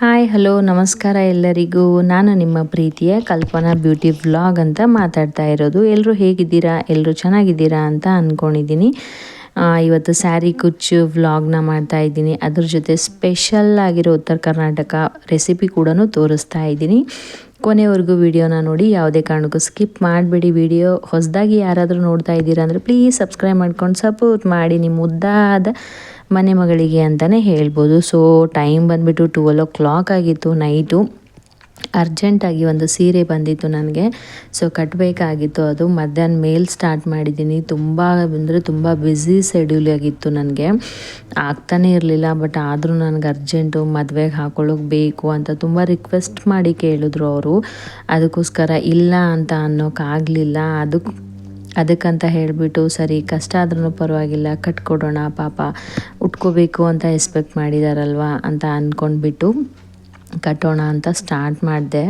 Hi hello ನಮಸ್ಕಾರ ಎಲ್ಲರಿಗೂ. ನಾನು ನಿಮ್ಮ ಪ್ರೀತಿಯ ಕಲ್ಪನಾ ಬ್ಯೂಟಿ ವ್ಲಾಗ್ ಅಂತ ಮಾತಾಡ್ತಾ ಇರೋದು. ಎಲ್ಲರೂ ಹೇಗಿದ್ದೀರಾ? ಎಲ್ಲರೂ ಚೆನ್ನಾಗಿದ್ದೀರಾ ಅಂತ ಅಂದ್ಕೊಂಡಿದ್ದೀನಿ ಇವತ್ತು ಸ್ಯಾರಿ ಕುಚ್ಚು ವ್ಲಾಗ್ನ ಮಾಡ್ತಾ ಇದ್ದೀನಿ. ಅದ್ರ ಜೊತೆ ಸ್ಪೆಷಲ್ ಆಗಿರೋ ಉತ್ತರ ಕರ್ನಾಟಕ ರೆಸಿಪಿ ಕೂಡ ತೋರಿಸ್ತಾ ಇದ್ದೀನಿ. ಕೊನೆವರೆಗೂ ವಿಡಿಯೋನ ನೋಡಿ, ಯಾವುದೇ ಕಾರಣಕ್ಕೂ ಸ್ಕಿಪ್ ಮಾಡಿಬಿಡಿ. ವಿಡಿಯೋ ಹೊಸದಾಗಿ ಯಾರಾದರೂ ನೋಡ್ತಾ ಇದ್ದೀರಾ ಅಂದರೆ ಪ್ಲೀಸ್ ಸಬ್ಸ್ಕ್ರೈಬ್ ಮಾಡ್ಕೊಂಡು ಸಪೋರ್ಟ್ ಮಾಡಿ. ನಿಮ್ಮ ಮುದ್ದಾದ ಮನೆ ಮಗಳಿಗೆ ಅಂತಲೇ ಹೇಳ್ಬೋದು. ಸೊ ಟೈಮ್ ಬಂದುಬಿಟ್ಟು ಟುವೆಲ್ ಓ ಕ್ಲಾಕ್ ಆಗಿತ್ತು ನೈಟು ಅರ್ಜೆಂಟಾಗಿ ಒಂದು ಸೀರೆ ಬಂದಿತ್ತು ನನಗೆ. ಸೊ ಕಟ್ಟಬೇಕಾಗಿತ್ತು ಅದು. ಮಧ್ಯಾಹ್ನ ಮೇಲ್ ಸ್ಟಾರ್ಟ್ ಮಾಡಿದ್ದೀನಿ. ತುಂಬ ಅಂದರೆ ತುಂಬ ಬ್ಯುಸಿ ಶೆಡ್ಯೂಲ್ ಆಗಿತ್ತು ನನಗೆ. ಆಗ್ತಾನೇ ಇರಲಿಲ್ಲ ಬಟ್ ಆದರೂ ನನಗೆ ಅರ್ಜೆಂಟು ಮದುವೆಗೆ ಹಾಕೊಳ್ಳೋಕೆ ಬೇಕು ಅಂತ ತುಂಬ ರಿಕ್ವೆಸ್ಟ್ ಮಾಡಿ ಕೇಳಿದ್ರು ಅವರು. ಅದಕ್ಕೋಸ್ಕರ ಇಲ್ಲ ಅಂತ ಅನ್ನೋಕ್ಕಾಗಲಿಲ್ಲ ಅದಕ್ಕೆ ಅದಕ್ಕಂತ ಹೇಳಿಬಿಟ್ಟು, ಸರಿ, ಕಷ್ಟ ಆದ್ರೂ ಪರವಾಗಿಲ್ಲ, ಕಟ್ಕೊಡೋಣ, ಪಾಪ. ಉಟ್ಕೋಬೇಕು ಅಂತ ಎಕ್ಸ್ಪೆಕ್ಟ್ ಮಾಡಿದಾರಲ್ವ? ಅಂತ ಅಂದ್ಕೊಂಡ್ಬಿಟ್ಟು ಕಟ್ಟೋಣ ಅಂತ ಸ್ಟಾರ್ಟ್ ಮಾಡಿದೆ.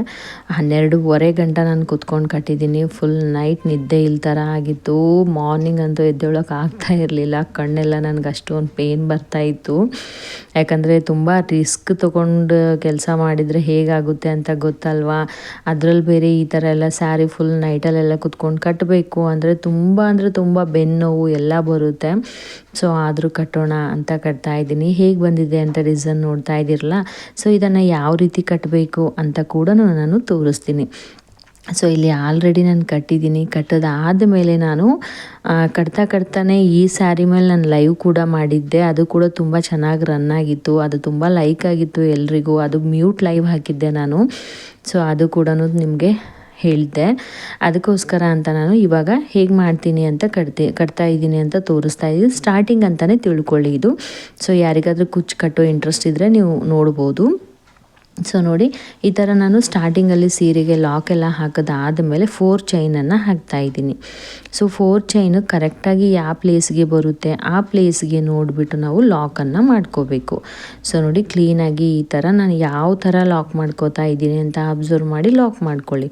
ಹನ್ನೆರಡೂವರೆ ಗಂಟೆ ನಾನು ಕುತ್ಕೊಂಡು ಕಟ್ಟಿದ್ದೀನಿ ಫುಲ್ ನೈಟ್ ನಿದ್ದೆ ಇಲ್ಲ ಥರ ಆಗಿತ್ತು. ಮಾರ್ನಿಂಗ್ ಅಂತೂ ಎದ್ದೇಳೋಕೆ ಆಗ್ತಾ ಇರಲಿಲ್ಲ. ಕಣ್ಣೆಲ್ಲ ನನಗೆ ಅಷ್ಟೊಂದು ಪೇನ್ ಬರ್ತಾಯಿತ್ತು ಯಾಕಂದರೆ ತುಂಬ ರಿಸ್ಕ್ ತೊಗೊಂಡು ಕೆಲಸ ಮಾಡಿದರೆ ಹೇಗಾಗುತ್ತೆ ಅಂತ ಗೊತ್ತಲ್ವಾ? ಅದರಲ್ಲಿ ಬೇರೆ ಈ ಥರ ಎಲ್ಲ ಸ್ಯಾರಿ ಫುಲ್ ನೈಟಲ್ಲೆಲ್ಲ ಕುತ್ಕೊಂಡು ಕಟ್ಟಬೇಕು ಅಂದರೆ ತುಂಬ ಅಂದರೆ ತುಂಬ ಬೆನ್ನೋವು ಎಲ್ಲ ಬರುತ್ತೆ. ಸೊ ಆದರೂ ಕಟ್ಟೋಣ ಅಂತ ಕಟ್ತಾ ಇದ್ದೀನಿ. ಹೇಗೆ ಬಂದಿದೆ ಅಂತ ರೀಸನ್ ನೋಡ್ತಾ ಇದ್ದೀರಲ್ಲ? ಸೊ ಇದನ್ನು ಯಾವ ರೀತಿ ಕಟ್ಟಬೇಕು ಅಂತ ಕೂಡ ನಾನು ತೋರಿಸ್ತೀನಿ. ಸೊ ಇಲ್ಲಿ ಆಲ್ರೆಡಿ ನಾನು ಕಟ್ಟಿದ್ದೀನಿ. ಕಟ್ಟೋದಾದ ಮೇಲೆ ನಾನು ಕಟ್ತಾ ಕಟ್ತಾನೆ ಈ ಸ್ಯಾರಿ ಮೇಲೆ ನಾನು ಲೈವ್ ಕೂಡ ಮಾಡಿದ್ದೆ. ಅದು ಕೂಡ ತುಂಬ ಚೆನ್ನಾಗಿ ರನ್ ಆಗಿತ್ತು. ಅದು ತುಂಬ ಲೈಕ್ ಆಗಿತ್ತು ಎಲ್ರಿಗೂ. ಅದು ಮ್ಯೂಟ್ ಲೈವ್ ಹಾಕಿದ್ದೆ ನಾನು. ಸೊ ಅದು ಕೂಡ ನಿಮಗೆ ಹೇಳಿದ್ದೆ ಅದಕ್ಕೋಸ್ಕರ ಅಂತ ನಾನು ಇವಾಗ ಹೇಗೆ ಮಾಡ್ತೀನಿ ಅಂತ ಕಟ್ತಿ ಕಟ್ತಾ ಇದ್ದೀನಿ ಅಂತ ತೋರಿಸ್ತಾ ಇದ್ದೀನಿ. ಸ್ಟಾರ್ಟಿಂಗ್ ಅಂತಲೇ ತಿಳ್ಕೊಳ್ಳಿ ಇದು. ಸೊ ಯಾರಿಗಾದರೂ ಕುಚ್ಚು ಕಟ್ಟೋ ಇಂಟ್ರೆಸ್ಟ್ ಇದ್ದರೆ ನೀವು ನೋಡ್ಬೋದು. ಸೊ ನೋಡಿ, ಈ ಥರ ನಾನು ಸ್ಟಾರ್ಟಿಂಗಲ್ಲಿ ಸೀರೆಗೆ ಲಾಕ್ ಎಲ್ಲ ಹಾಕೋದಾದಮೇಲೆ ಫೋರ್ ಚೈನನ್ನು ಹಾಕ್ತಾ ಇದ್ದೀನಿ. ಸೊ ಫೋರ್ ಚೈನು ಕರೆಕ್ಟಾಗಿ ಯಾವ ಪ್ಲೇಸ್ಗೆ ಬರುತ್ತೆ, ಆ ಪ್ಲೇಸ್ಗೆ ನೋಡಿಬಿಟ್ಟು ನಾವು ಲಾಕನ್ನು ಮಾಡ್ಕೋಬೇಕು. ಸೊ ನೋಡಿ ಕ್ಲೀನಾಗಿ ಈ ಥರ ನಾನು ಯಾವ ಥರ ಲಾಕ್ ಮಾಡ್ಕೋತಾ ಇದ್ದೀನಿ ಅಂತ ಅಬ್ಸರ್ವ್ ಮಾಡಿ ಲಾಕ್ ಮಾಡ್ಕೊಳ್ಳಿ.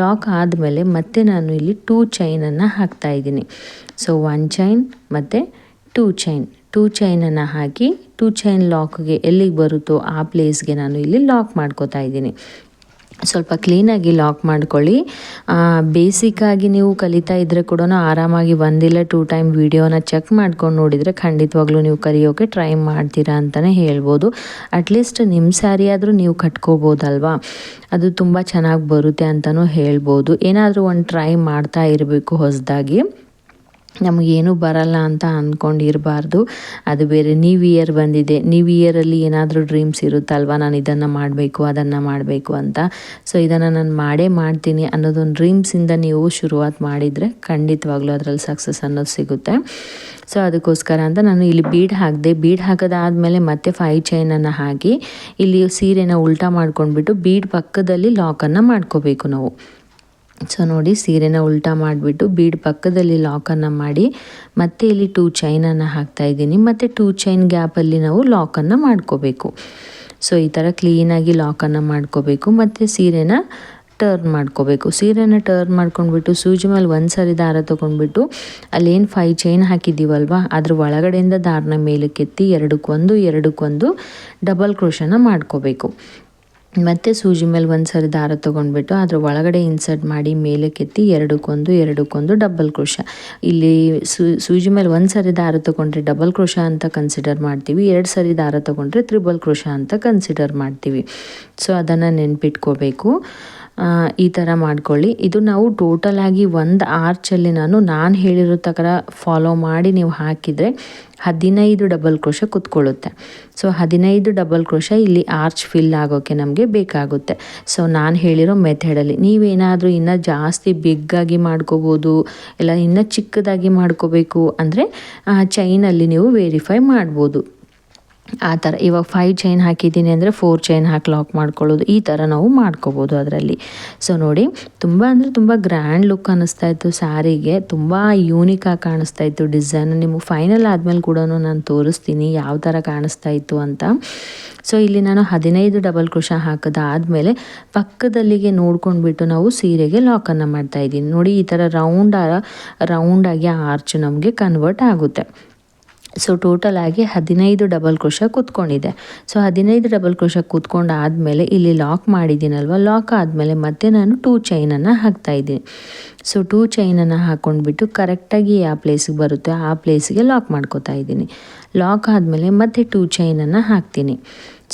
ಲಾಕ್ ಆದಮೇಲೆ ಮತ್ತೆ ನಾನು ಇಲ್ಲಿ ಟೂ ಚೈನನ್ನು ಹಾಕ್ತಾ ಇದ್ದೀನಿ. ಸೊ ಒನ್ ಚೈನ್ ಮತ್ತು ಟೂ ಚೈನ್ ಟೂ ಚೈನನ್ನು ಹಾಕಿ, ಟೂ ಚೈನ್ ಲಾಕ್ಗೆ ಎಲ್ಲಿಗೆ ಬರುತ್ತೋ ಆ ಪ್ಲೇಸ್ಗೆ ನಾನು ಇಲ್ಲಿ ಲಾಕ್ ಮಾಡ್ಕೋತಾ ಇದ್ದೀನಿ. ಸ್ವಲ್ಪ ಕ್ಲೀನಾಗಿ ಲಾಕ್ ಮಾಡ್ಕೊಳ್ಳಿ. ಬೇಸಿಕ್ಕಾಗಿ ನೀವು ಕಲಿತಾ ಇದ್ದರೆ ಕೂಡ ಆರಾಮಾಗಿ ಒಂದಿಲ್ಲ ಟೂ ಟೈಮ್ ವೀಡಿಯೋನ ಚೆಕ್ ಮಾಡ್ಕೊಂಡು ನೋಡಿದರೆ ಖಂಡಿತವಾಗ್ಲೂ ನೀವು ಕಲಿಯೋಕೆ ಟ್ರೈ ಮಾಡ್ತೀರಾ ಅಂತಲೇ ಹೇಳ್ಬೋದು. ಅಟ್ಲೀಸ್ಟ್ ನಿಮ್ಮ ಸ್ಯಾರಿ ಆದರೂ ನೀವು ಕಟ್ಕೋಬೋದಲ್ವಾ? ಅದು ತುಂಬ ಚೆನ್ನಾಗಿ ಬರುತ್ತೆ ಅಂತಲೂ ಹೇಳ್ಬೋದು. ಏನಾದರೂ ಒಂದು ಟ್ರೈ ಮಾಡ್ತಾ ಇರಬೇಕು ಹೊಸದಾಗಿ. ನಮಗೇನು ಬರಲ್ಲ ಅಂತ ಅಂದ್ಕೊಂಡಿರಬಾರ್ದು. ಅದು ಬೇರೆ ನ್ಯೂ ಇಯರ್ ಬಂದಿದೆ. ನ್ಯೂ ಇಯರಲ್ಲಿ ಏನಾದರೂ ಡ್ರೀಮ್ಸ್ ಇರುತ್ತಲ್ವ? ನಾನು ಇದನ್ನು ಮಾಡಬೇಕು, ಅದನ್ನು ಮಾಡಬೇಕು ಅಂತ. ಸೊ ಇದನ್ನು ನಾನು ಮಾಡೇ ಮಾಡ್ತೀನಿ ಅನ್ನೋದೊಂದು ಡ್ರೀಮ್ಸಿಂದ ನೀವು ಶುರುವಾತ್ ಮಾಡಿದರೆ ಖಂಡಿತವಾಗ್ಲೂ ಅದರಲ್ಲಿ ಸಕ್ಸಸ್ ಅನ್ನೋದು ಸಿಗುತ್ತೆ. ಸೊ ಅದಕ್ಕೋಸ್ಕರ ಅಂತ ನಾನು ಇಲ್ಲಿ ಬೀಡ್ ಹಾಕಿದೆ, ಬೀಡ್ ಹಾಕೋದಾದಮೇಲೆ ಮತ್ತೆ ಫೈ ಚೈನನ್ನು ಹಾಕಿ, ಇಲ್ಲಿ ಸೀರೆನ ಉಲ್ಟಾ ಮಾಡ್ಕೊಂಡ್ಬಿಟ್ಟು ಬೀಡ್ ಪಕ್ಕದಲ್ಲಿ ಲಾಕನ್ನು ಮಾಡ್ಕೋಬೇಕು ನಾವು. ಸೊ ನೋಡಿ, ಸೀರೆನ ಉಲ್ಟಾ ಮಾಡಿಬಿಟ್ಟು ಬೀಡ್ ಪಕ್ಕದಲ್ಲಿ ಲಾಕನ್ನು ಮಾಡಿ, ಮತ್ತೆ ಇಲ್ಲಿ ಟೂ ಚೈನನ್ನು ಹಾಕ್ತಾ ಇದ್ದೀನಿ. ಮತ್ತು ಟೂ ಚೈನ್ ಗ್ಯಾಪಲ್ಲಿ ನಾವು ಲಾಕನ್ನು ಮಾಡ್ಕೋಬೇಕು. ಸೊ ಈ ಥರ ಕ್ಲೀನಾಗಿ ಲಾಕನ್ನು ಮಾಡ್ಕೋಬೇಕು, ಮತ್ತು ಸೀರೆನ ಟರ್ನ್ ಮಾಡ್ಕೋಬೇಕು. ಸೀರೆನ ಟರ್ನ್ ಮಾಡ್ಕೊಂಡ್ಬಿಟ್ಟು, ಸೂಜಿ ಮೇಲೆ ಒಂದು ಸರಿ ದಾರ ತೊಗೊಂಡ್ಬಿಟ್ಟು, ಅಲ್ಲೇನು ಫೈವ್ ಚೈನ್ ಹಾಕಿದ್ದೀವಲ್ವ, ಅದ್ರ ಒಳಗಡೆಯಿಂದ ದಾರನ ಮೇಲಕ್ಕೆತ್ತಿ, ಎರಡಕ್ಕೊಂದು ಎರಡಕ್ಕೊಂದು ಡಬಲ್ ಕ್ರೋಶನ ಮಾಡ್ಕೋಬೇಕು. ಮತ್ತು ಸೂಜಿ ಮೇಲೆ ಒಂದು ಸರಿ ದಾರ ತೊಗೊಂಡ್ಬಿಟ್ಟು ಅದ್ರ ಒಳಗಡೆ ಇನ್ಸರ್ಟ್ ಮಾಡಿ ಮೇಲೆ ಕೆತ್ತಿ ಎರಡಕ್ಕೊಂದು ಎರಡಕ್ಕೊಂದು ಡಬಲ್ ಕ್ರೋಶ. ಇಲ್ಲಿ ಸೂಜಿ ಮೇಲೆ ಒಂದು ಸರಿ ದಾರ ತೊಗೊಂಡ್ರೆ ಡಬಲ್ ಕ್ರೋಶ ಅಂತ ಕನ್ಸಿಡರ್ ಮಾಡ್ತೀವಿ, ಎರಡು ಸರಿ ದಾರ ತೊಗೊಂಡ್ರೆ ತ್ರಿಬಲ್ ಕ್ರೋಶ ಅಂತ ಕನ್ಸಿಡರ್ ಮಾಡ್ತೀವಿ. ಸೊ ಅದನ್ನು ನೆನ್ಪಿಟ್ಕೋಬೇಕು. ಈ ಥರ ಮಾಡ್ಕೊಳ್ಳಿ. ಇದು ನಾವು ಟೋಟಲ್ ಆಗಿ ಒಂದು ಆರ್ಚಲ್ಲಿ ನಾನು ನಾನು ಹೇಳಿರೋ ಥರ ಫಾಲೋ ಮಾಡಿ ನೀವು ಹಾಕಿದರೆ ಹದಿನೈದು ಡಬಲ್ ಕ್ರೋಶ ಕುತ್ಕೊಳ್ಳುತ್ತೆ. ಸೊ ಹದಿನೈದು ಡಬಲ್ ಕ್ರೋಶ ಇಲ್ಲಿ ಆರ್ಚ್ ಫಿಲ್ ಆಗೋಕ್ಕೆ ನಮಗೆ ಬೇಕಾಗುತ್ತೆ. ಸೊ ನಾನು ಹೇಳಿರೋ ಮೆಥಡಲ್ಲಿ ನೀವೇನಾದರೂ ಇನ್ನೂ ಜಾಸ್ತಿ ಬಿಗ್ಗಾಗಿ ಮಾಡ್ಕೋಬೋದು, ಇಲ್ಲ ಇನ್ನೂ ಚಿಕ್ಕದಾಗಿ ಮಾಡ್ಕೋಬೇಕು ಅಂದರೆ ಚೈನಲ್ಲಿ ನೀವು ವೇರಿಫೈ ಮಾಡ್ಬೋದು. ಆ ಥರ. ಇವಾಗ ಫೈವ್ ಚೈನ್ ಹಾಕಿದ್ದೀನಿ ಅಂದರೆ ಫೋರ್ ಚೈನ್ ಹಾಕಿ ಲಾಕ್ ಮಾಡ್ಕೊಳ್ಳೋದು. ಈ ಥರ ನಾವು ಮಾಡ್ಕೋಬೋದು ಅದರಲ್ಲಿ. ಸೊ ನೋಡಿ, ತುಂಬ ಅಂದರೆ ತುಂಬ ಗ್ರ್ಯಾಂಡ್ ಲುಕ್ ಅನ್ನಿಸ್ತಾ ಇತ್ತು ಸ್ಯಾರಿಗೆ ತುಂಬ ಯೂನಿಕಾಗಿ ಕಾಣಿಸ್ತಾ ಇತ್ತು ಡಿಸೈನ್ ನಿಮಗೆ ಫೈನಲ್ ಆದಮೇಲೆ ಕೂಡ ನಾನು ತೋರಿಸ್ತೀನಿ ಯಾವ ಥರ ಕಾಣಿಸ್ತಾ ಇತ್ತು ಅಂತ. ಸೊ ಇಲ್ಲಿ ನಾನು ಹದಿನೈದು ಡಬಲ್ ಕೃಷ ಹಾಕಿದಾದ್ಮೇಲೆ ಪಕ್ಕದಲ್ಲಿಗೆ ನೋಡ್ಕೊಂಡ್ಬಿಟ್ಟು ನಾವು ಸೀರೆಗೆ ಲಾಕನ್ನು ಮಾಡ್ತಾ ಇದ್ದೀನಿ. ನೋಡಿ, ಈ ಥರ ರೌಂಡ್ ರೌಂಡಾಗಿ ಆರ್ಚ್ ನಮಗೆ ಕನ್ವರ್ಟ್ ಆಗುತ್ತೆ. ಸೊ ಟೋಟಲ್ ಆಗಿ ಹದಿನೈದು ಡಬಲ್ ಕ್ರೋಶ ಕೂತ್ಕೊಂಡಿದೆ. ಸೊ ಹದಿನೈದು ಡಬಲ್ ಕ್ರೋಶ ಕೂತ್ಕೊಂಡು ಆದಮೇಲೆ ಇಲ್ಲಿ ಲಾಕ್ ಮಾಡಿದ್ದೀನಲ್ವ? ಲಾಕ್ ಆದಮೇಲೆ ಮತ್ತೆ ನಾನು ಟೂ ಚೈನನ್ನು ಹಾಕ್ತಾ ಇದ್ದೀನಿ. ಸೊ ಟೂ ಚೈನನ್ನು ಹಾಕ್ಕೊಂಡ್ಬಿಟ್ಟು ಕರೆಕ್ಟಾಗಿ ಯಾವ ಪ್ಲೇಸಿಗೆ ಬರುತ್ತೆ ಆ ಪ್ಲೇಸಿಗೆ ಲಾಕ್ ಮಾಡ್ಕೋತಾ ಇದ್ದೀನಿ. ಲಾಕ್ ಆದಮೇಲೆ ಮತ್ತೆ ಟೂ ಚೈನನ್ನು ಹಾಕ್ತೀನಿ.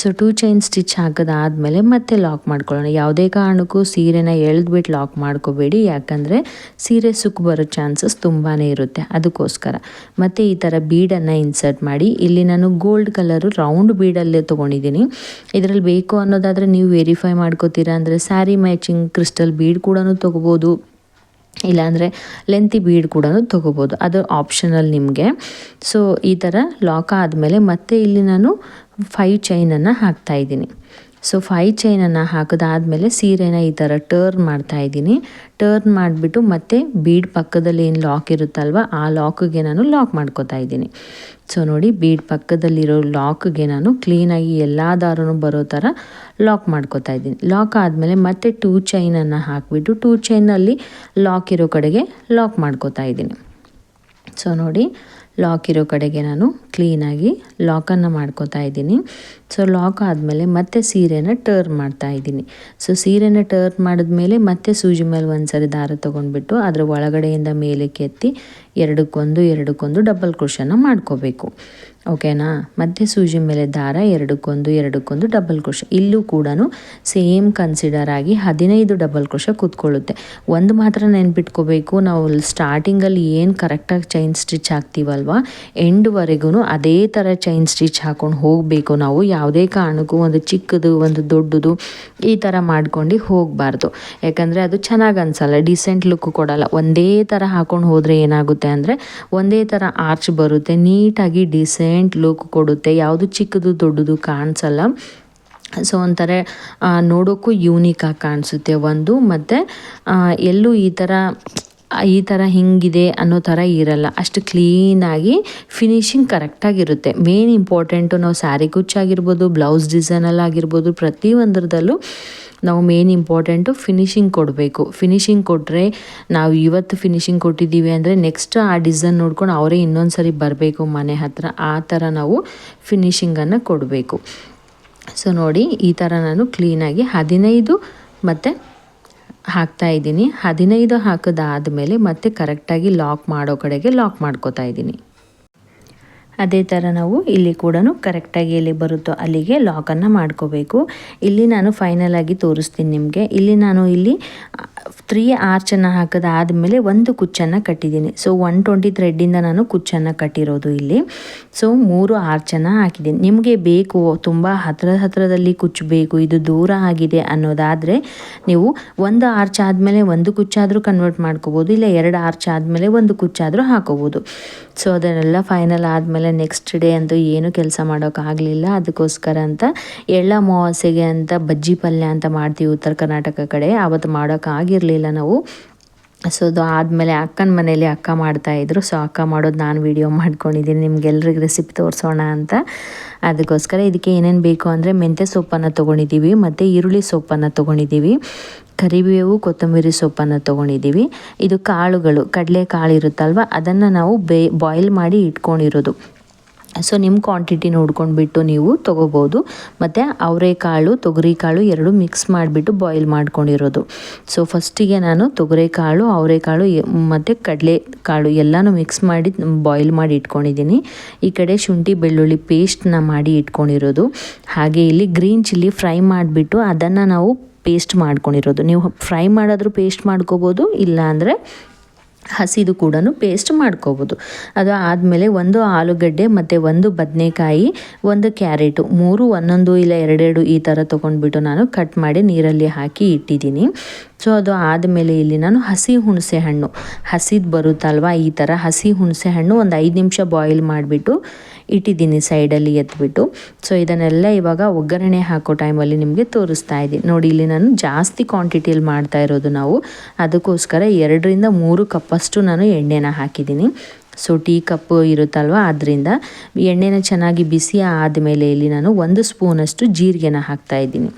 ಸೊ ಟೂ ಚೈನ್ ಸ್ಟಿಚ್ ಹಾಕೋದಾದಮೇಲೆ ಮತ್ತೆ ಲಾಕ್ ಮಾಡ್ಕೊಳ್ಳೋಣ. ಯಾವುದೇ ಕಾರಣಕ್ಕೂ ಸೀರೆನ ಎಳೆದ್ಬಿಟ್ಟು ಲಾಕ್ ಮಾಡ್ಕೋಬೇಡಿ. ಯಾಕಂದರೆ ಸೀರೆ ಸುಕ್ಕು ಬರೋ ಚಾನ್ಸಸ್ ತುಂಬಾ ಇರುತ್ತೆ. ಅದಕ್ಕೋಸ್ಕರ. ಮತ್ತು ಈ ಥರ ಬೀಡನ್ನು ಇನ್ಸರ್ಟ್ ಮಾಡಿ. ಇಲ್ಲಿ ನಾನು ಗೋಲ್ಡ್ ಕಲರು ರೌಂಡ್ ಬೀಡಲ್ಲೇ ತೊಗೊಂಡಿದ್ದೀನಿ. ಇದರಲ್ಲಿ ಬೇಕು ಅನ್ನೋದಾದರೆ ನೀವು ವೆರಿಫೈ ಮಾಡ್ಕೋತೀರಾ ಅಂದರೆ ಸ್ಯಾರಿ ಮ್ಯಾಚಿಂಗ್ ಕ್ರಿಸ್ಟಲ್ ಬೀಡ್ ಕೂಡ ತೊಗೋಬೋದು. ಇಲ್ಲಾಂದರೆ ಲೆಂತಿ ಬೀಡ್ ಕೂಡ ತೊಗೋಬೋದು. ಅದು ಆಪ್ಷನಲ್ ನಿಮಗೆ. ಸೊ ಈ ಥರ ಲಾಕ್ ಆದಮೇಲೆ ಮತ್ತೆ ಇಲ್ಲಿ ನಾನು ಫೈವ್ ಚೈನನ್ನು ಹಾಕ್ತಾಯಿದ್ದೀನಿ ಸೊ ಫೈ ಚೈನನ್ನು ಹಾಕಿದಾದಮೇಲೆ ಸೀರೆನ ಈ ಥರ ಟರ್ನ್ ಮಾಡ್ತಾ ಇದ್ದೀನಿ. ಟರ್ನ್ ಮಾಡಿಬಿಟ್ಟು ಮತ್ತೆ ಬೀಡ್ ಪಕ್ಕದಲ್ಲಿ ಏನು ಲಾಕ್ ಇರುತ್ತಲ್ವ, ಆ ಲಾಕ್ಗೆ ನಾನು ಲಾಕ್ ಮಾಡ್ಕೋತಾ ಇದ್ದೀನಿ. ಸೊ ನೋಡಿ ಬೀಡ್ ಪಕ್ಕದಲ್ಲಿರೋ ಲಾಕ್ಗೆ ನಾನು ಕ್ಲೀನಾಗಿ ಎಲ್ಲ ದಾರನೂ ಬರೋ ಥರ ಲಾಕ್ ಮಾಡ್ಕೋತಾ ಇದ್ದೀನಿ. ಲಾಕ್ ಆದಮೇಲೆ ಮತ್ತೆ ಟೂ ಚೈನನ್ನು ಹಾಕಿಬಿಟ್ಟು ಟೂ ಚೈನಲ್ಲಿ ಲಾಕ್ ಇರೋ ಕಡೆಗೆ ಲಾಕ್ ಮಾಡ್ಕೋತಾ ಇದ್ದೀನಿ. ಸೊ ನೋಡಿ ಲಾಕ್ ಇರೋ ಕಡೆಗೆ ನಾನು ಕ್ಲೀನಾಗಿ ಲಾಕನ್ನು ಮಾಡ್ಕೋತಾ ಇದ್ದೀನಿ. ಸೊ ಲಾಕ್ ಆದಮೇಲೆ ಮತ್ತೆ ಸೀರೆನ ಟರ್ನ್ ಮಾಡ್ತಾ ಇದ್ದೀನಿ. ಸೊ ಸೀರೆನ ಟರ್ನ್ ಮಾಡಿದ್ಮೇಲೆ ಮತ್ತೆ ಸೂಜಿ ಮೇಲೆ ಒಂದು ಸರಿ ದಾರ ತೊಗೊಂಡ್ಬಿಟ್ಟು ಅದರ ಒಳಗಡೆಯಿಂದ ಮೇಲೆ ಕೆತ್ತಿ ಎರಡಕ್ಕೊಂದು ಎರಡಕ್ಕೊಂದು ಡಬಲ್ ಕ್ರೋಶನ ಮಾಡ್ಕೋಬೇಕು. ಓಕೆನಾ ಮತ್ತೆ ಸೂಜಿ ಮೇಲೆ ದಾರ, ಎರಡಕ್ಕೊಂದು ಎರಡಕ್ಕೊಂದು ಡಬಲ್ ಕ್ರೋಶ ಇಲ್ಲೂ ಕೂಡ ಸೇಮ್ ಕನ್ಸಿಡರ್ ಆಗಿ ಹದಿನೈದು ಡಬಲ್ ಕ್ರೋಶ ಕೂತ್ಕೊಳ್ಳುತ್ತೆ. ಒಂದು ಮಾತ್ರ ನೆನ್ಪಿಟ್ಕೋಬೇಕು, ನಾವು ಸ್ಟಾರ್ಟಿಂಗಲ್ಲಿ ಏನು ಕರೆಕ್ಟಾಗಿ ಚೈನ್ ಸ್ಟಿಚ್ ಹಾಕ್ತೀವಲ್ವ? ಎಂಡ್ವರೆಗೂ ಅದೇ ಥರ ಚೈನ್ ಸ್ಟಿಚ್ ಹಾಕೊಂಡು ಹೋಗಬೇಕು ನಾವು. ಯಾವುದೇ ಕಾರಣಕ್ಕೂ ಒಂದು ಚಿಕ್ಕದು, ಒಂದು ದೊಡ್ಡದು ಈ ಥರ ಮಾಡ್ಕೊಂಡು ಹೋಗಬಾರ್ದು. ಯಾಕಂದರೆ ಅದು ಚೆನ್ನಾಗಿ ಅನ್ಸಲ್ಲ ಡಿಸೆಂಟ್ ಲುಕ್ ಕೊಡಲ್ಲ. ಒಂದೇ ಥರ ಹಾಕೊಂಡು ಹೋದರೆ ಏನಾಗುತ್ತೆ ಅಂದರೆ ಒಂದೇ ಥರ ಆರ್ಚ್ ಬರುತ್ತೆ, ನೀಟಾಗಿ ಡಿಸೆಂಟ್ ಲುಕ್ ಕೊಡುತ್ತೆ. ಯಾವುದು ಚಿಕ್ಕದು, ದೊಡ್ಡದು ಕಾಣಿಸಲ್ಲ. ಸೊ ಒಂಥರ ನೋಡೋಕ್ಕೂ ಯೂನಿಕಾಗಿ ಕಾಣಿಸುತ್ತೆ ಒಂದು. ಮತ್ತು ಎಲ್ಲೂ ಈ ಥರ ಈ ಥರ ಹಿಂಗಿದೆ ಅನ್ನೋ ಥರ ಇರಲ್ಲ. ಅಷ್ಟು ಕ್ಲೀನಾಗಿ ಫಿನಿಶಿಂಗ್ ಕರೆಕ್ಟಾಗಿರುತ್ತೆ ಮೇನ್ ಇಂಪಾರ್ಟೆಂಟು ನಾವು ಸ್ಯಾರಿ ಕುಚ್ಚಾಗಿರ್ಬೋದು ಬ್ಲೌಸ್ ಡಿಸೈನಲ್ಲಾಗಿರ್ಬೋದು ಪ್ರತಿಯೊಂದರದಲ್ಲೂ ನಾವು ಮೇನ್ ಇಂಪಾರ್ಟೆಂಟು ಫಿನಿಶಿಂಗ್ ಕೊಡಬೇಕು. ಫಿನಿಶಿಂಗ್ ಕೊಟ್ಟರೆ ನಾವು ಇವತ್ತು ಫಿನಿಶಿಂಗ್ ಕೊಟ್ಟಿದ್ದೀವಿ ಅಂದರೆ ನೆಕ್ಸ್ಟ್ ಆ ಡಿಸೈನ್ ನೋಡ್ಕೊಂಡು ಅವರೇ ಇನ್ನೊಂದು ಸರಿ ಬರಬೇಕು ಮನೆ ಹತ್ರ. ಆ ಥರ ನಾವು ಫಿನಿಶಿಂಗನ್ನು ಕೊಡಬೇಕು. ಸೊ ನೋಡಿ ಈ ಥರ ನಾನು ಕ್ಲೀನಾಗಿ ಹದಿನೈದು ಮತ್ತು ಹಾಕ್ತಾ ಇದ್ದೀನಿ. ಹದಿನೈದು ಹಾಕಿದಾದಮೇಲೆ ಮತ್ತೆ ಕರೆಕ್ಟಾಗಿ ಲಾಕ್ ಮಾಡೋ ಕಡೆಗೆ ಲಾಕ್ ಮಾಡ್ಕೋತಾ ಇದ್ದೀನಿ. ಅದೇ ಥರ ನಾವು ಇಲ್ಲಿ ಕೂಡ ಕರೆಕ್ಟಾಗಿ ಎಲ್ಲಿ ಬರುತ್ತೋ ಅಲ್ಲಿಗೆ ಲಾಕನ್ನು ಮಾಡ್ಕೋಬೇಕು. ಇಲ್ಲಿ ನಾನು ಫೈನಲ್ ಆಗಿ ತೋರಿಸ್ತೀನಿ ನಿಮಗೆ. ಇಲ್ಲಿ ನಾನು ಇಲ್ಲಿ ತ್ರೀ ಆರ್ಚನ್ನು ಹಾಕಿದಾದ್ಮೇಲೆ ಒಂದು ಕುಚ್ಚನ್ನು ಕಟ್ಟಿದ್ದೀನಿ. ಸೊ ಒನ್ ಟ್ವೆಂಟಿ ಥ್ರೆಡ್ಡಿಂದ ನಾನು ಕುಚ್ಚನ್ನು ಕಟ್ಟಿರೋದು ಇಲ್ಲಿ. ಸೊ ಮೂರು ಆರ್ಚನ್ನು ಹಾಕಿದ್ದೀನಿ. ನಿಮಗೆ ಬೇಕು, ತುಂಬ ಹತ್ರ ಹತ್ತಿರದಲ್ಲಿ ಕುಚ್ಚು ಬೇಕು, ಇದು ದೂರ ಆಗಿದೆ ಅನ್ನೋದಾದರೆ ನೀವು ಒಂದು ಆರ್ಚ್ ಆದಮೇಲೆ ಒಂದು ಕುಚ್ಚಾದರೂ ಕನ್ವರ್ಟ್ ಮಾಡ್ಕೋಬೋದು, ಇಲ್ಲ ಎರಡು ಆರ್ಚ್ ಆದಮೇಲೆ ಒಂದು ಕುಚ್ಚಾದರೂ ಹಾಕೋಬೋದು. ಸೊ ಅದನ್ನೆಲ್ಲ ಫೈನಲ್ ಆದಮೇಲೆ ನೆಕ್ಸ್ಟ್ ಡೇ ಅಂತೂ ಏನು ಕೆಲಸ ಮಾಡೋಕ್ಕಾಗಲಿಲ್ಲ. ಅದಕ್ಕೋಸ್ಕರ ಅಂತ ಎಳ್ಳ ಅಮಾವಾಸ್ಯೆಗೆ ಅಂತ ಬಜ್ಜಿ ಪಲ್ಯ ಅಂತ ಮಾಡ್ತೀವಿ ಉತ್ತರ ಕರ್ನಾಟಕ ಕಡೆ ಆವತ್ತು ಮಾಡೋಕ್ಕಾಗಿರಲಿಲ್ಲ ನಾವು. ಸೊ ಅದು ಆದಮೇಲೆ ಅಕ್ಕನ ಮನೇಲಿ ಅಕ್ಕ ಮಾಡ್ತಾಯಿದ್ರು ಸೊ ಅಕ್ಕ ಮಾಡೋದು ನಾನು ವೀಡಿಯೋ ಮಾಡ್ಕೊಂಡಿದ್ದೀನಿ. ನಿಮ್ಗೆಲ್ರಿಗೆ ರೆಸಿಪಿ ತೋರಿಸೋಣ ಅಂತ. ಅದಕ್ಕೋಸ್ಕರ ಇದಕ್ಕೆ ಏನೇನು ಬೇಕು ಅಂದರೆ ಮೆಂತ್ಯ ಸೊಪ್ಪನ್ನು ತೊಗೊಂಡಿದ್ದೀವಿ ಮತ್ತು ಈರುಳ್ಳಿ ಸೊಪ್ಪನ್ನು ತೊಗೊಂಡಿದ್ದೀವಿ ಕರಿಬೇವು, ಕೊತ್ತಂಬರಿ ಸೊಪ್ಪನ್ನು ತೊಗೊಂಡಿದ್ದೀವಿ ಇದು ಕಾಳುಗಳು ಕಡಲೆ ಕಾಳು ಇರುತ್ತಲ್ವ, ಅದನ್ನು ನಾವು ಬೇ ಬಾಯ್ಲ್ ಮಾಡಿ ಇಟ್ಕೊಂಡಿರೋದು. ಸೊ ನಿಮ್ಮ ಕ್ವಾಂಟಿಟಿ ನೋಡ್ಕೊಂಡ್ಬಿಟ್ಟು ನೀವು ತೊಗೋಬೋದು. ಮತ್ತು ಅವರೆಕಾಳು ತೊಗರಿಕಾಳು ಎರಡು ಮಿಕ್ಸ್ ಮಾಡಿಬಿಟ್ಟು ಬಾಯ್ಲ್ ಮಾಡ್ಕೊಂಡಿರೋದು. ಸೊ ಫಸ್ಟಿಗೆ ನಾನು ತೊಗರೆಕಾಳು ಅವರೆಕಾಳು ಮತ್ತು ಕಡಲೆ ಕಾಳು ಎಲ್ಲನೂ ಮಿಕ್ಸ್ ಮಾಡಿ ಬಾಯ್ಲ್ ಮಾಡಿ ಇಟ್ಕೊಂಡಿದ್ದೀನಿ. ಈ ಕಡೆ ಶುಂಠಿ ಬೆಳ್ಳುಳ್ಳಿ ಪೇಸ್ಟ್ನ ಮಾಡಿ ಇಟ್ಕೊಂಡಿರೋದು. ಹಾಗೆ ಇಲ್ಲಿ ಗ್ರೀನ್ ಚಿಲ್ಲಿ ಫ್ರೈ ಮಾಡಿಬಿಟ್ಟು ಅದನ್ನು ನಾವು ಪೇಸ್ಟ್ ಮಾಡ್ಕೊಂಡಿರೋದು. ನೀವು ಫ್ರೈ ಮಾಡಿದ್ರೂ ಪೇಸ್ಟ್ ಮಾಡ್ಕೋಬೋದು ಇಲ್ಲ ಅಂದರೆ ಹಸಿದು ಕೂಡ ಪೇಸ್ಟ್ ಮಾಡ್ಕೋಬೋದು. ಅದು ಆದಮೇಲೆ ಒಂದು ಆಲೂಗಡ್ಡೆ ಮತ್ತು ಒಂದು ಬದನೆಕಾಯಿ, ಒಂದು ಕ್ಯಾರೆಟು, ಮೂರು, ಒಂದೊಂದು ಇಲ್ಲ ಎರಡೆರಡು ಈ ಥರ ತೊಗೊಂಡ್ಬಿಟ್ಟು ನಾನು ಕಟ್ ಮಾಡಿ ನೀರಲ್ಲಿ ಹಾಕಿ ಇಟ್ಟಿದ್ದೀನಿ. ಸೊ ಅದು ಆದಮೇಲೆ ಇಲ್ಲಿ ನಾನು ಹಸಿ ಹುಣಸೆ ಹಣ್ಣು. ಹಸಿದು ಬರುತ್ತಲ್ವ ಈ ಥರ ಹಸಿ ಹುಣಸೆ ಹಣ್ಣು ಒಂದು ಐದು ನಿಮಿಷ ಬಾಯ್ಲ್ ಮಾಡಿಬಿಟ್ಟು ಇಟ್ಟಿದ್ದೀನಿ ಸೈಡಲ್ಲಿ ಎತ್ಬಿಟ್ಟು. ಸೊ ಇದನ್ನೆಲ್ಲ ಇವಾಗ ಒಗ್ಗರಣೆ ಹಾಕೋ ಟೈಮಲ್ಲಿ ನಿಮಗೆ ತೋರಿಸ್ತಾ ಇದ್ದೀನಿ. ನೋಡಿ, ಇಲ್ಲಿ ನಾನು ಜಾಸ್ತಿ ಕ್ವಾಂಟಿಟಿಯಲ್ಲಿ ಮಾಡ್ತಾ ಇರೋದು ನಾವು. ಅದಕ್ಕೋಸ್ಕರ ಎರಡರಿಂದ ಮೂರು ಕಪ್ಪಷ್ಟು ನಾನು ಎಣ್ಣೆನ ಹಾಕಿದ್ದೀನಿ. ಸೊ ಟೀ ಕಪ್ಪು ಇರುತ್ತಲ್ವ ಅದರಿಂದ. ಎಣ್ಣೆನ ಚೆನ್ನಾಗಿ ಬಿಸಿ ಆದಮೇಲೆ ಇಲ್ಲಿ ನಾನು ಒಂದು ಸ್ಪೂನಷ್ಟು ಜೀರಿಗೆನ ಹಾಕ್ತಾಯಿದ್ದೀನಿ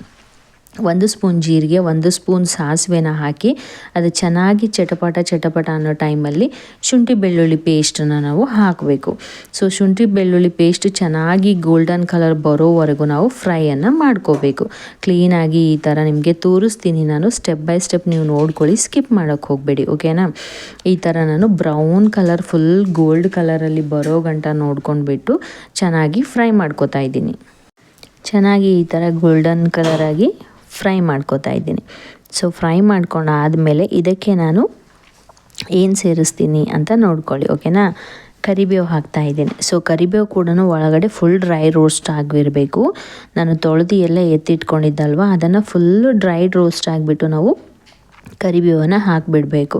ಒಂದು ಸ್ಪೂನ್ ಜೀರಿಗೆ, ಒಂದು ಸ್ಪೂನ್ ಸಾಸಿವೆನ ಹಾಕಿ ಅದು ಚೆನ್ನಾಗಿ ಚಟಪಟ ಚಟಪಟ ಅನ್ನೋ ಟೈಮಲ್ಲಿ ಶುಂಠಿ ಬೆಳ್ಳುಳ್ಳಿ ಪೇಸ್ಟನ್ನು ನಾವು ಹಾಕಬೇಕು. ಸೊ ಶುಂಠಿ ಬೆಳ್ಳುಳ್ಳಿ ಪೇಸ್ಟ್ ಚೆನ್ನಾಗಿ ಗೋಲ್ಡನ್ ಕಲರ್ ಬರೋವರೆಗೂ ನಾವು ಫ್ರೈಯನ್ನು ಮಾಡ್ಕೋಬೇಕು. ಕ್ಲೀನಾಗಿ ಈ ಥರ ನಿಮಗೆ ತೋರಿಸ್ತೀನಿ ನಾನು. ಸ್ಟೆಪ್ ಬೈ ಸ್ಟೆಪ್ ನೀವು ನೋಡ್ಕೊಳ್ಳಿ ಸ್ಕಿಪ್ ಮಾಡೋಕ್ಕೆ ಹೋಗಬೇಡಿ ಓಕೆನಾ ಈ ಥರ ನಾನು ಬ್ರೌನ್ ಕಲರ್ ಫುಲ್ ಗೋಲ್ಡ್ ಕಲರಲ್ಲಿ ಬರೋ ಗಂಟ ನೋಡ್ಕೊಂಡ್ಬಿಟ್ಟು ಚೆನ್ನಾಗಿ ಫ್ರೈ ಮಾಡ್ಕೋತಾ ಇದ್ದೀನಿ. ಚೆನ್ನಾಗಿ ಈ ಥರ ಗೋಲ್ಡನ್ ಕಲರಾಗಿ ಫ್ರೈ ಮಾಡ್ಕೋತಾ ಇದ್ದೀನಿ. ಸೊ ಫ್ರೈ ಮಾಡ್ಕೊಂಡು ಆದಮೇಲೆ ಇದಕ್ಕೆ ನಾನು ಏನು ಸೇರಿಸ್ತೀನಿ ಅಂತ ನೋಡ್ಕೊಳ್ಳಿ, ಓಕೆನಾ? ಕರಿಬೇವು ಹಾಕ್ತಾ ಇದ್ದೀನಿ. ಸೊ ಕರಿಬೇವು ಕೂಡ ಒಳಗಡೆ ಫುಲ್ ಡ್ರೈ ರೋಸ್ಟ್ ಆಗಿರಬೇಕು ನಾನು ತೊಳೆದು ಎಲ್ಲ ಎತ್ತಿಟ್ಕೊಂಡಿದ್ದಲ್ವ, ಅದನ್ನು ಫುಲ್ಲು ಡ್ರೈ ರೋಸ್ಟ್ ಆಗಿಬಿಟ್ಟು ನಾವು ಕರಿಬೇವನ್ನು ಹಾಕಿಬಿಡಬೇಕು.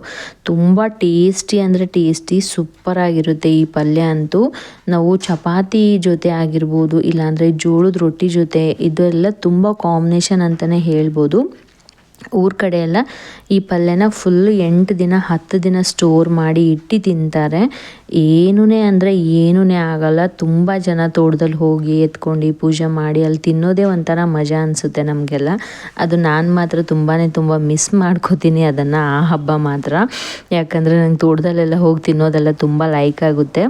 ತುಂಬ ಟೇಸ್ಟಿ ಅಂದರೆ ಟೇಸ್ಟಿ, ಸೂಪರಾಗಿರುತ್ತೆ ಈ ಪಲ್ಯ ಅಂತೂ. ನಾವು ಚಪಾತಿ ಜೊತೆ ಆಗಿರ್ಬೋದು, ಇಲ್ಲಾಂದರೆ ಜೋಳದ ರೊಟ್ಟಿ ಜೊತೆ, ಇದೆಲ್ಲ ತುಂಬ ಕಾಂಬಿನೇಷನ್ ಅಂತಲೇ ಹೇಳ್ಬೋದು. ಊರ ಕಡೆ ಎಲ್ಲ ಈ ಪಲ್ಯನ ಫುಲ್ ಎಂಟು ದಿನ, ಹತ್ತು ದಿನ ಸ್ಟೋರ್ ಮಾಡಿ ಇಟ್ಟು ತಿಂತಾರೆ. ಏನೂ ಅಂದರೆ ಏನೂ ಆಗಲ್ಲ. ತುಂಬ ಜನ ತೋಟದಲ್ಲಿ ಹೋಗಿ ಎತ್ಕೊಂಡು ಪೂಜೆ ಮಾಡಿ ಅಲ್ಲಿ ತಿನ್ನೋದೇ ಒಂಥರ ಮಜಾ ಅನಿಸುತ್ತೆ ನಮಗೆಲ್ಲ. ಅದು ನಾನು ಮಾತ್ರ ತುಂಬಾ ತುಂಬ ಮಿಸ್ ಮಾಡ್ಕೋತೀನಿ ಅದನ್ನು, ಆ ಹಬ್ಬ ಮಾತ್ರ. ಯಾಕಂದರೆ ನಂಗೆ ತೋಟದಲ್ಲೆಲ್ಲ ಹೋಗಿ ತಿನ್ನೋದೆಲ್ಲ ತುಂಬ ಲೈಕ್ ಆಗುತ್ತೆ.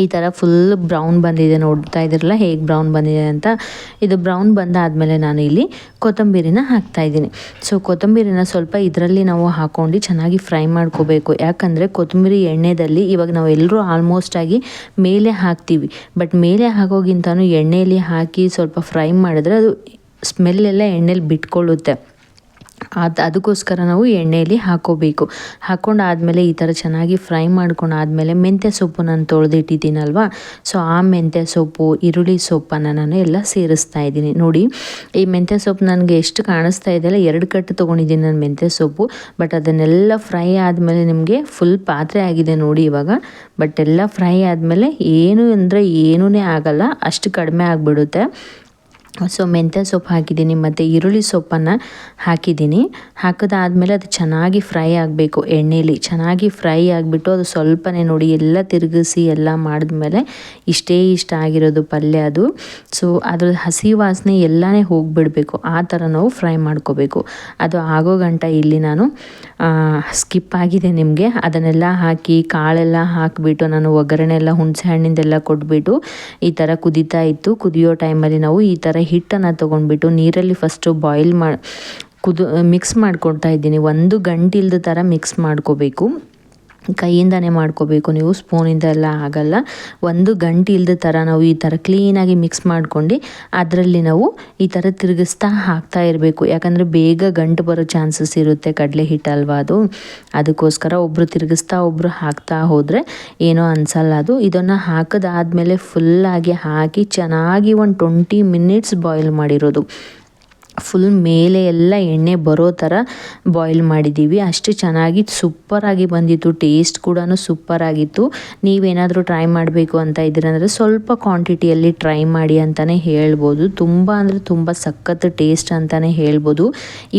ಈ ಥರ ಫುಲ್ ಬ್ರೌನ್ ಬಂದಿದೆ ನೋಡ್ತಾ ಇದ್ದೀರಲ್ಲ, ಹೇಗೆ ಬ್ರೌನ್ ಬಂದಿದೆ ಅಂತ. ಇದು ಬ್ರೌನ್ ಬಂದಾದಮೇಲೆ ನಾನು ಇಲ್ಲಿ ಕೊತ್ತಂಬರಿನ ಹಾಕ್ತಾ ಇದ್ದೀನಿ. ಸೊ ಕೊತ್ತಂಬರಿನ ಸ್ವಲ್ಪ ಇದರಲ್ಲಿ ನಾವು ಹಾಕ್ಕೊಂಡು ಚೆನ್ನಾಗಿ ಫ್ರೈ ಮಾಡ್ಕೋಬೇಕು. ಯಾಕಂದರೆ ಕೊತ್ತಂಬರಿ ಎಣ್ಣೆದಲ್ಲಿ ಇವಾಗ ನಾವು ಎಲ್ಲರೂ ಆಲ್ಮೋಸ್ಟ್ ಆಗಿ ಮೇಲೆ ಹಾಕ್ತೀವಿ. ಬಟ್ ಮೇಲೆ ಹಾಕೋಗಿಂತನೂ ಎಣ್ಣೆಯಲ್ಲಿ ಹಾಕಿ ಸ್ವಲ್ಪ ಫ್ರೈ ಮಾಡಿದ್ರೆ ಅದು ಸ್ಮೆಲ್ಲೆಲ್ಲ ಎಣ್ಣೆಲಿ ಬಿಟ್ಕೊಳ್ಳುತ್ತೆ. ಅದು ಅದಕ್ಕೋಸ್ಕರ ನಾವು ಎಣ್ಣೆಯಲ್ಲಿ ಹಾಕೋಬೇಕು. ಹಾಕ್ಕೊಂಡು ಆದಮೇಲೆ ಈ ಥರ ಚೆನ್ನಾಗಿ ಫ್ರೈ ಮಾಡ್ಕೊಂಡು ಆದಮೇಲೆ ಮೆಂತ್ಯ ಸೊಪ್ಪು ನಾನು ತೊಳೆದಿಟ್ಟಿದ್ದೀನಲ್ವ? ಸೊ, ಆ ಮೆಂತ್ಯ ಸೊಪ್ಪು, ಈರುಳ್ಳಿ ಸೊಪ್ಪನ್ನು ನಾನು ಎಲ್ಲ ಸೇರಿಸ್ತಾ ಇದ್ದೀನಿ. ನೋಡಿ, ಈ ಮೆಂತ್ಯ ಸೊಪ್ಪು ನನಗೆ ಎಷ್ಟು ಕಾಣಿಸ್ತಾ ಇದೆಯಲ್ಲ ಎರಡು ಕಟ್ಟು ತೊಗೊಂಡಿದ್ದೀನಿ ನಾನು ಮೆಂತ್ಯ ಸೊಪ್ಪು, ಬಟ್ ಅದನ್ನೆಲ್ಲ ಫ್ರೈ ಆದಮೇಲೆ ನಿಮಗೆ ಫುಲ್ ಪಾತ್ರೆ ಆಗಿದೆ ನೋಡಿ ಇವಾಗ. ಬಟ್ ಎಲ್ಲ ಫ್ರೈ ಆದಮೇಲೆ ಏನು ಅಂದರೆ ಏನೂ ಆಗಲ್ಲ, ಅಷ್ಟು ಕಡಿಮೆ ಆಗಿಬಿಡುತ್ತೆ. ಸೊ ಮೆಂತ್ಯ ಸೊಪ್ಪು ಹಾಕಿದ್ದೀನಿ, ಮತ್ತು ಈರುಳ್ಳಿ ಸೊಪ್ಪನ್ನು ಹಾಕಿದ್ದೀನಿ. ಹಾಕಿದಾದ್ಮೇಲೆ ಅದು ಚೆನ್ನಾಗಿ ಫ್ರೈ ಆಗಬೇಕು ಎಣ್ಣೆಯಲ್ಲಿ ಚೆನ್ನಾಗಿ ಫ್ರೈ ಆಗಿಬಿಟ್ಟು ಅದು ಸ್ವಲ್ಪನೇ ನೋಡಿ, ಎಲ್ಲ ತಿರುಗಿಸಿ ಎಲ್ಲ ಮಾಡಿದ್ಮೇಲೆ ಇಷ್ಟೇ ಇಷ್ಟ ಆಗಿರೋದು ಪಲ್ಯ ಅದು. ಸೊ ಅದ್ರ ಹಸಿ ವಾಸನೆ ಎಲ್ಲನೇ ಹೋಗಿಬಿಡಬೇಕು, ಆ ಥರ ನಾವು ಫ್ರೈ ಮಾಡ್ಕೋಬೇಕು. ಅದು ಆಗೋ ಗಂಟ ಇಲ್ಲಿ ನಾನು. ಸ್ಕಿಪ್ ಆಗಿದೆ ನಿಮಗೆ. ಅದನ್ನೆಲ್ಲ ಹಾಕಿ ಕಾಳೆಲ್ಲ ಹಾಕಿಬಿಟ್ಟು ನಾನು ಒಗ್ಗರಣೆ ಎಲ್ಲ ಹುಣಸೆ ಹಣ್ಣಿಂದೆಲ್ಲ ಕೊಟ್ಬಿಟ್ಟು ಈ ಥರ ಕುದೀತಾ ಇತ್ತು. ಕುದಿಯೋ ಟೈಮಲ್ಲಿ ನಾವು ಈ ಥರ ಹಿಟ್ಟನ್ನು ತೊಗೊಂಡ್ಬಿಟ್ಟು ನೀರಲ್ಲಿ ಫಸ್ಟು ಬಾಯ್ಲ್ ಮಾಡಿ ಕುದು ಮಿಕ್ಸ್ ಮಾಡ್ಕೊಳ್ತಾ ಇದ್ದೀನಿ. ಒಂದು ಗಂಟಿಲ್ದ ಥರ ಮಿಕ್ಸ್ ಮಾಡ್ಕೋಬೇಕು. ಕೈಯಿಂದನೇ ಮಾಡ್ಕೋಬೇಕು. ನೀವು ಸ್ಪೂನಿಂದ ಎಲ್ಲ ಆಗಲ್ಲ. ಒಂದು ಗಂಟೆ ಇಲ್ಲದ ಥರ ನಾವು ಈ ಥರ ಕ್ಲೀನಾಗಿ ಮಿಕ್ಸ್ ಮಾಡ್ಕೊಂಡು ಅದರಲ್ಲಿ ನಾವು ಈ ಥರ ತಿರುಗಿಸ್ತಾ ಹಾಕ್ತಾ ಇರಬೇಕು. ಯಾಕಂದರೆ ಬೇಗ ಗಂಟು ಬರೋ ಚಾನ್ಸಸ್ ಇರುತ್ತೆ. ಕಡಲೆ ಹಿಟ್ಟಲ್ವಾ ಅದು? ಅದಕ್ಕೋಸ್ಕರ ಒಬ್ಬರು ತಿರುಗಿಸ್ತಾ ಒಬ್ಬರು ಹಾಕ್ತಾ ಹೋದರೆ ಏನೋ ಅನ್ಸಲ್ಲ ಅದು. ಇದನ್ನು ಹಾಕಿದಾದ್ಮೇಲೆ ಫುಲ್ಲಾಗಿ ಹಾಕಿ ಚೆನ್ನಾಗಿ ಒಂದು ಟ್ವೆಂಟಿ ಮಿನಿಟ್ಸ್ ಬಾಯ್ಲ್ ಮಾಡಿರೋದು. ಫುಲ್ ಮೇಲೆ ಎಲ್ಲ ಎಣ್ಣೆ ಬರೋ ಥರ ಬಾಯ್ಲ್ ಮಾಡಿದ್ದೀವಿ. ಅಷ್ಟು ಚೆನ್ನಾಗಿ ಸೂಪರಾಗಿ ಬಂದಿತ್ತು. ಟೇಸ್ಟ್ ಕೂಡ ಸೂಪರಾಗಿತ್ತು ನೀವೇನಾದರೂ ಟ್ರೈ ಮಾಡಬೇಕು ಅಂತ ಇದ್ದೀರಂದರೆ ಸ್ವಲ್ಪ ಕ್ವಾಂಟಿಟಿಯಲ್ಲಿ ಟ್ರೈ ಮಾಡಿ ಅಂತಲೇ ಹೇಳ್ಬೋದು. ತುಂಬ ಅಂದರೆ ತುಂಬ ಸಖತ್ ಟೇಸ್ಟ್ ಅಂತಲೇ ಹೇಳ್ಬೋದು.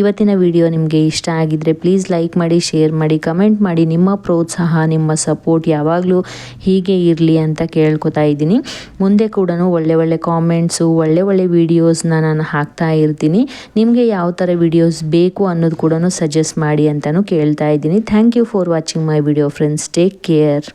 ಇವತ್ತಿನ ವಿಡಿಯೋ ನಿಮಗೆ ಇಷ್ಟ ಆಗಿದ್ದರೆ ಪ್ಲೀಸ್ ಲೈಕ್ ಮಾಡಿ ಶೇರ್ ಮಾಡಿ ಕಮೆಂಟ್ ಮಾಡಿ. ನಿಮ್ಮ ಪ್ರೋತ್ಸಾಹ, ನಿಮ್ಮ ಸಪೋರ್ಟ್ ಯಾವಾಗಲೂ ಹೀಗೆ ಇರಲಿ ಅಂತ ಕೇಳ್ಕೊತಾ ಇದ್ದೀನಿ. ಮುಂದೆ ಕೂಡ ಒಳ್ಳೆ ಒಳ್ಳೆ ಕಾಮೆಂಟ್ಸು ಒಳ್ಳೆ ಒಳ್ಳೆ ವೀಡಿಯೋಸ್ನ ನಾನು ಹಾಕ್ತಾ ಇರ್ತೀನಿ. ನಿಮಗೆ ಯಾವ ಥರ ವಿಡಿಯೋಸ್ ಬೇಕು ಅನ್ನೋದು ಕೂಡ ಸಜೆಸ್ಟ್ ಮಾಡಿ ಅಂತಲೂ ಕೇಳ್ತಾ ಇದ್ದೀನಿ. Thank you for watching my video friends take care